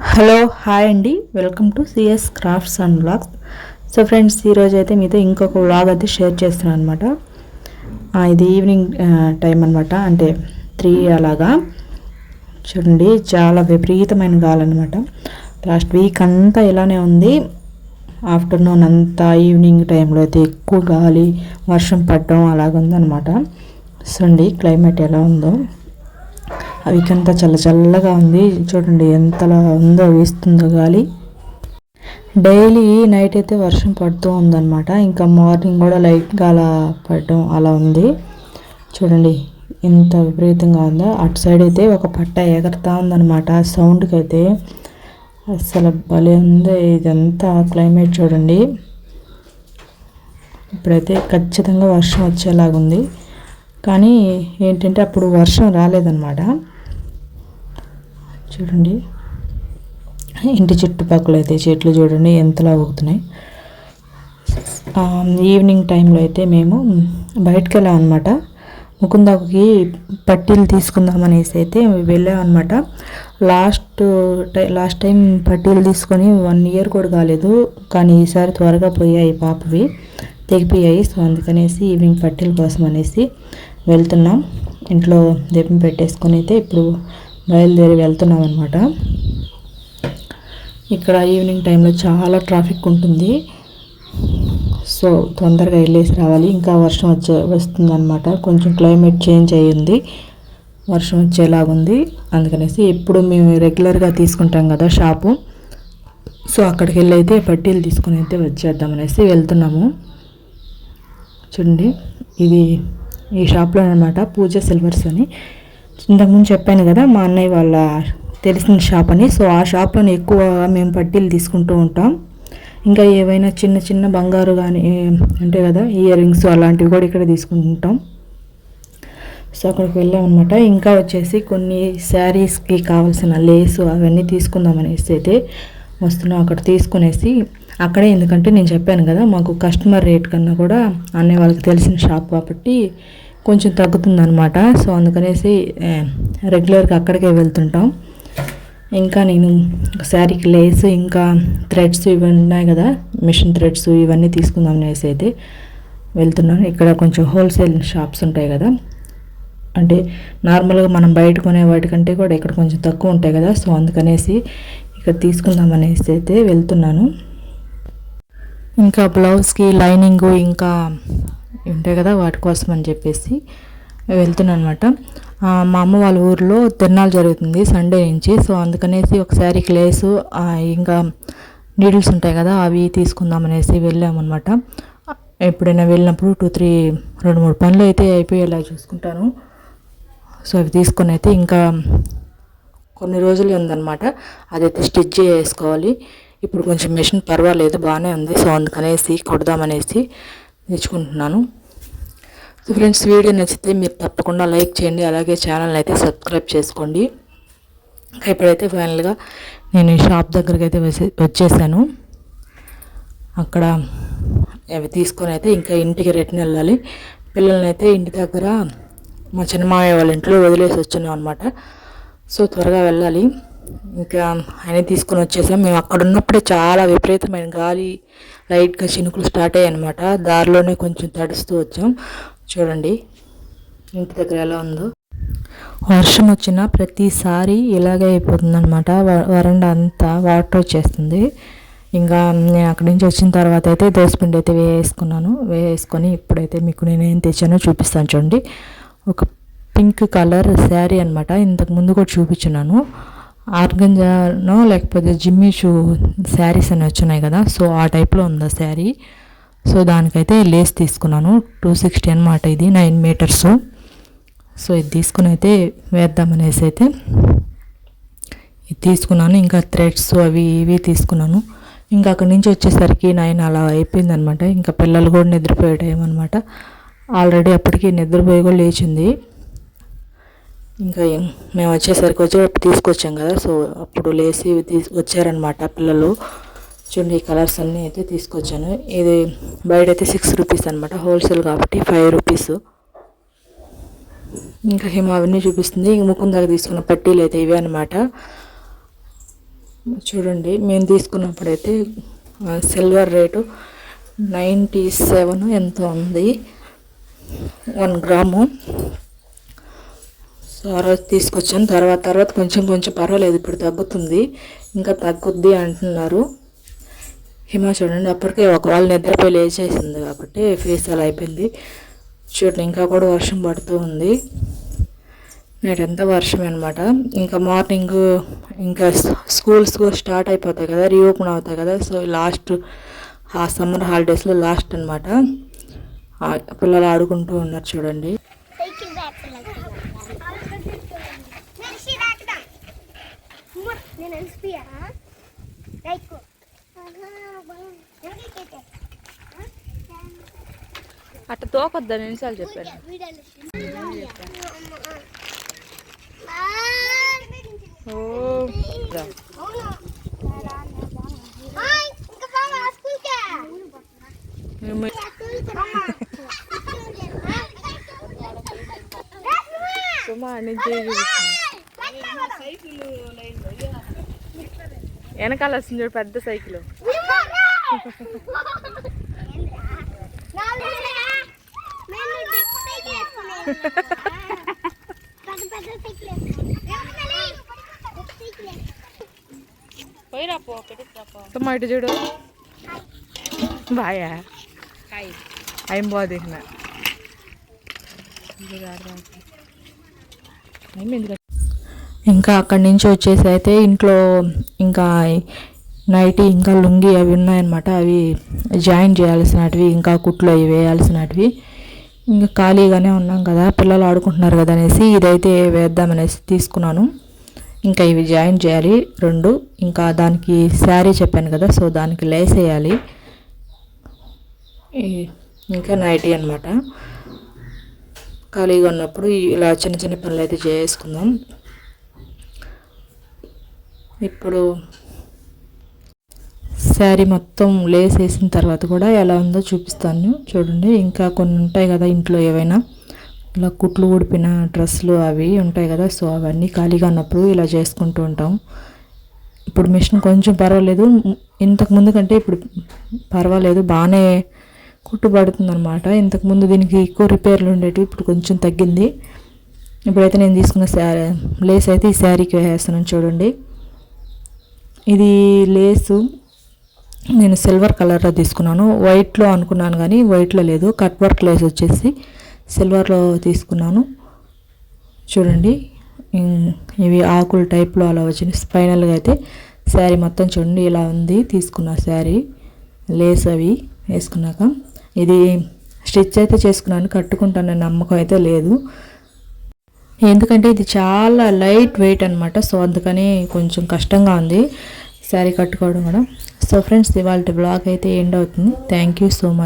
Hello hi అండి. Welcome to CS crafts and blogs so friends ఈరోజు అయితే మీతో ఇంకొక వ్లాగ్ అయితే షేర్ చేస్తున్నాను అనమాట ఇది ఈవినింగ్ టైం అనమాట అంటే త్రీ అలాగా. చూడండి చాలా విపరీతమైన గాలి అనమాట లాస్ట్ వీక్ అంతా ఇలానే ఉంది. ఆఫ్టర్నూన్ అంతా ఈవినింగ్ టైంలో అయితే ఎక్కువ గాలి వర్షం పడడం అలాగ ఉందన్నమాట చూడండి క్లైమేట్ ఎలా ఉందో. అవికంతా చల్ల చల్లగా ఉంది. చూడండి ఎంతలా ఉందో వేస్తుందో గాలి. డైలీ నైట్ అయితే వర్షం పడుతూ ఉందన్నమాట. ఇంకా మార్నింగ్ కూడా లైట్గా అలా పడడం అలా ఉంది. చూడండి ఎంత విపరీతంగా ఉందో. అటు సైడ్ అయితే ఒక పట్ట ఎగరుతా ఉందన్నమాట. సౌండ్కి అయితే అసలు భలే ఉంది. ఇదంతా క్లైమేట్ చూడండి. ఇప్పుడైతే ఖచ్చితంగా వర్షం వచ్చేలాగుంది. కానీ ఏంటంటే అప్పుడు వర్షం రాలేదన్నమాట. చూడండి. ఇంటి చుట్టుపక్కల అయితే చెట్లు చూడండి ఎంతలా ఊగుతున్నాయి. ఈవినింగ్ టైంలో అయితే మేము బయటకు వెళ్ళాం అనమాట ముకుందాకి పట్టీలు తీసుకుందాం అనేసి అయితే వెళ్ళామన్నమాట. లాస్ట్ టై లాస్ట్ టైం పట్టీలు తీసుకొని వన్ ఇయర్ కూడా కాలేదు కానీ ఈసారి త్వరగా పోయాయి పాపవి తెగిపోయాయి. సో అందుకనేసి ఈవినింగ్ పట్టీల కోసం అనేసి వెళ్తున్నాం. ఇంట్లో దీపం పెట్టేసుకొని అయితే ఇప్పుడు బయలుదేరి వెళ్తున్నాం అనమాట ఇక్కడ ఈవినింగ్ టైంలో చాలా ట్రాఫిక్ ఉంటుంది. సో తొందరగా వెళ్ళేసి రావాలి. ఇంకా వర్షం వచ్చే వస్తుందన్నమాట. కొంచెం క్లైమేట్ చేంజ్ అయ్యింది వర్షం వచ్చేలాగుంది. అందుకనేసి ఎప్పుడు మేము రెగ్యులర్గా తీసుకుంటాం కదా షాపు. సో అక్కడికి వెళ్ళి అయితే పట్టీలు తీసుకుని అయితే వచ్చేద్దాం అనేసి వెళ్తున్నాము. చూడండి. ఇది ఈ షాప్లో అనమాట పూజ సిల్వర్స్ అని. ఇంతకుముందు చెప్పాను కదా మా అన్నయ్య వాళ్ళ తెలిసిన షాప్ అని. సో ఆ షాప్లో ఎక్కువ మేము పట్టీలు తీసుకుంటూ ఉంటాం. ఇంకా ఏవైనా చిన్న చిన్న బంగారు కానీ ఉంటాయి కదా ఇయర్ రింగ్స్ అలాంటివి కూడా ఇక్కడ తీసుకుంటుంటాం. సో అక్కడికి వెళ్ళామన్నమాట ఇంకా వచ్చేసి కొన్ని శారీస్కి కావాల్సిన లేసు అవన్నీ తీసుకుందాం అనేసి అయితే వస్తున్నాం. అక్కడ తీసుకునేసి అక్కడే ఎందుకంటే నేను చెప్పాను కదా మాకు కస్టమర్ రేట్ కన్నా కూడా అన్నయ్య వాళ్ళకి తెలిసిన షాప్ కాబట్టి కొంచెం తగ్గుతుందనమాట సో అందుకనేసి రెగ్యులర్గా అక్కడికే వెళ్తుంటాం. ఇంకా నేను శారీకి లేస్ ఇంకా థ్రెడ్స్ ఇవి ఉన్నాయి కదా మిషన్ థ్రెడ్స్ ఇవన్నీ తీసుకుందాం అనేసి అయితే వెళ్తున్నాను. ఇక్కడ కొంచెం హోల్సేల్ షాప్స్ ఉంటాయి కదా. అంటే నార్మల్గా మనం బయట కొనే వాటికంటే కూడా ఇక్కడ కొంచెం తక్కువ ఉంటాయి కదా. సో అందుకనేసి ఇక్కడ తీసుకుందాం అనేసి అయితే వెళ్తున్నాను. ఇంకా బ్లౌజ్కి లైనింగు ఇంకా ఉంటాయి కదా వాటి కోసం అని చెప్పేసి వెళ్తున్నాను అనమాట మా అమ్మ వాళ్ళ ఊర్లో తిరణాలు జరుగుతుంది సండే నుంచి. సో అందుకనేసి ఒకసారి శారీకి ఇంకా నీడిల్స్ ఉంటాయి కదా అవి తీసుకుందాం అనేసి వెళ్ళామన్నమాట. ఎప్పుడైనా వెళ్ళినప్పుడు టూ త్రీ రెండు మూడు పనులు అయితే అయిపోయేలా చూసుకుంటాను. సో అవి తీసుకొని అయితే ఇంకా కొన్ని రోజులు ఉందన్నమాట. అదైతే స్టిచ్ చేసుకోవాలి ఇప్పుడు కొంచెం మిషన్ పర్వాలేదు బాగానే ఉంది. సో అందుకనేసి కొడదామనేసి నేర్చుకుంటున్నాను. సో ఫ్రెండ్స్ వీడియో నచ్చితే మీరు తప్పకుండా లైక్ చేయండి అలాగే ఛానల్ అయితే సబ్స్క్రైబ్ చేసుకోండి. ఇప్పుడైతే ఫైనల్గా నేను ఈ షాప్ దగ్గరికి అయితే వచ్చేసాను. అక్కడ అవి తీసుకొని అయితే ఇంకా ఇంటికి రిటర్న్ వెళ్ళాలి. పిల్లల్ని అయితే ఇంటి దగ్గర మా చిన్నమామయ్య వాళ్ళ ఇంట్లో వదిలేసి వచ్చినాం అనమాట సో త్వరగా వెళ్ళాలి. ఇంకా ఆయన తీసుకొని వచ్చేసాం. మేము అక్కడ ఉన్నప్పుడే చాలా విపరీతమైన గాలి లైట్గా చినుకులు స్టార్ట్ అయ్యాయి అనమాట దారిలోనే కొంచెం తడుస్తూ వచ్చాం. చూడండి ఇంటి దగ్గర ఎలా ఉందో. వర్షం వచ్చిన ప్రతిసారి ఇలాగే అయిపోతుంది అనమాట వరండా అంతా వాటర్ వచ్చేస్తుంది. ఇంకా నేను అక్కడి నుంచి వచ్చిన తర్వాత అయితే దోసపిండి అయితే వేసుకున్నాను వేసుకొని ఇప్పుడైతే మీకు నేను ఏం తెచ్చానో చూపిస్తాను చూడండి. ఒక పింక్ కలర్ శారీ అనమాట ఇంతకు ముందు కూడా చూపించున్నాను. ఆర్గంజానో లేకపోతే జిమ్మి షూ శారీస్ అని వచ్చినాయి కదా సో ఆ టైప్లో ఉంది ఆ శారీ? సో దానికైతే లేస్ తీసుకున్నాను టూ సిక్స్టీ అనమాట ఇది నైన్ మీటర్స్. సో ఇది తీసుకుని అయితే వేద్దామనేసి అయితే ఇది తీసుకున్నాను ఇంకా థ్రెడ్స్ అవి ఇవి తీసుకున్నాను. ఇంకా అక్కడి నుంచి వచ్చేసరికి నైన్ అలా అయిపోయింది అనమాట ఇంకా పిల్లలు కూడా నిద్రపోయే టైం అనమాట ఆల్రెడీ అప్పటికి నిద్రపోయి కూడా లేచింది. ఇంకా మేము వచ్చేసరికి వచ్చి తీసుకొచ్చాం కదా సో అప్పుడు లేచి తీసు వచ్చారనమాట పిల్లలు. చూడండి ఈ కలర్స్ అన్నీ అయితే తీసుకొచ్చాను. ఇది బయట అయితే సిక్స్ రూపీస్ అనమాట హోల్సేల్ కాబట్టి ఫైవ్ రూపీస్ ఇంకా హిమ అవన్నీ చూపిస్తుంది. ఇంక ముఖం దాకా తీసుకున్న పట్టీలు అయితే ఇవే అనమాట చూడండి మేము తీసుకున్నప్పుడైతే సిల్వర్ రేటు నైంటీ సెవెన్ ఎంత ఉంది. వన్ గ్రాము సో ఆ రోజు తీసుకొచ్చాను. తర్వాత తర్వాత కొంచెం కొంచెం పర్వాలేదు ఇప్పుడు తగ్గుతుంది. ఇంకా తగ్గుద్ది అంటున్నారు. హిమ చూడండి అప్పటికే ఒక వాళ్ళు నిద్రపోయి లేచేసింది కాబట్టి ఫేస్ అలా అయిపోయింది. చూడండి ఇంకా కూడా వర్షం పడుతూ ఉంది. నేటంతా వర్షం వర్షమే అనమాట ఇంకా మార్నింగ్ ఇంకా స్కూల్స్ కూడా స్టార్ట్ అయిపోతాయి కదా రీఓపెన్ అవుతాయి కదా. సో లాస్ట్ ఆ సమ్మర్ హాలిడేస్లో లాస్ట్ అనమాట పిల్లలు ఆడుకుంటూ ఉన్నారు చూడండి. నేను అలసిపోయా రైట్ అట్ట తోకొద్దని ఎన్నిసార్లు చెప్పాను. ఓ రా. ఇంకా బాగా స్కూల్కే మేము సుమా నుంచి వెనకాల వస్తుంది చూడు పెద్ద సైకిల్. సుమా ఇటు చూడు. బాయా? అయం బాగుంది ఇంకా అక్కడి నుంచి వచ్చేసి అయితే ఇంట్లో ఇంకా నైటీ ఇంకా లుంగి అవి ఉన్నాయన్నమాట. అవి జాయిన్ చేయాల్సినటివి ఇంకా కుట్లు అవి వేయాల్సినటివి. ఇంకా ఖాళీగానే ఉన్నాం కదా పిల్లలు ఆడుకుంటున్నారు కదా అనేసి ఇదైతే వేద్దామనేసి తీసుకున్నాను. ఇంకా ఇవి జాయిన్ చేయాలి రెండు. ఇంకా దానికి శారీ చెప్పాను కదా సో దానికి లేస్ వేయాలి ఇంకా నైటీ అనమాట ఖాళీగా ఉన్నప్పుడు ఇలా చిన్న చిన్న పనులు అయితే చేసుకుందాం. ఇప్పుడు శారీ మొత్తం లేస్ వేసిన తర్వాత కూడా ఎలా ఉందో చూపిస్తాను. చూడండి ఇంకా కొన్ని ఉంటాయి కదా ఇంట్లో ఏవైనా. ఇలా కుట్లు ఊడిపిన డ్రెస్సులు అవి ఉంటాయి కదా సో అవన్నీ ఖాళీగా ఉన్నప్పుడు ఇలా చేసుకుంటూ ఉంటాం. ఇప్పుడు మిషన్ కొంచెం పర్వాలేదు. ఇంతకు ముందు కంటే ఇప్పుడు పర్వాలేదు. బాగానే కుట్టుబడుతుంది అనమాట ఇంతకుముందు దీనికి ఎక్కువ రిపేర్లు ఉండేవి ఇప్పుడు కొంచెం తగ్గింది. ఇప్పుడైతే నేను తీసుకున్న శారీ లేస్ అయితే ఈ శారీకి వేసేస్తున్నాను చూడండి. ఇది లేసు. నేను సిల్వర్ కలర్లో తీసుకున్నాను. వైట్లో అనుకున్నాను కానీ వైట్లో లేదు. కట్ వర్క్ లేస్ వచ్చేసి సిల్వర్లో తీసుకున్నాను. చూడండి. ఇవి ఆకుల టైప్లో అలా వచ్చింది ఫైనల్గా అయితే శారీ మొత్తం చూడండి ఇలా ఉంది. తీసుకున్న శారీ లేస్ అవి వేసుకున్నాక. ఇది స్టిచ్ అయితే చేసుకున్నాను. కట్టుకుంటానని నమ్మకం అయితే లేదు. ఎందుకంటే ఇది చాలా లైట్ వెయిట్ అనమాట సో అందుకని కొంచెం కష్టంగా ఉంది శారీ కట్టుకోవడం కూడా. సో ఫ్రెండ్స్ ఇవాళ బ్లాగ్ అయితే ఎండ్ అవుతుంది. Thank you so much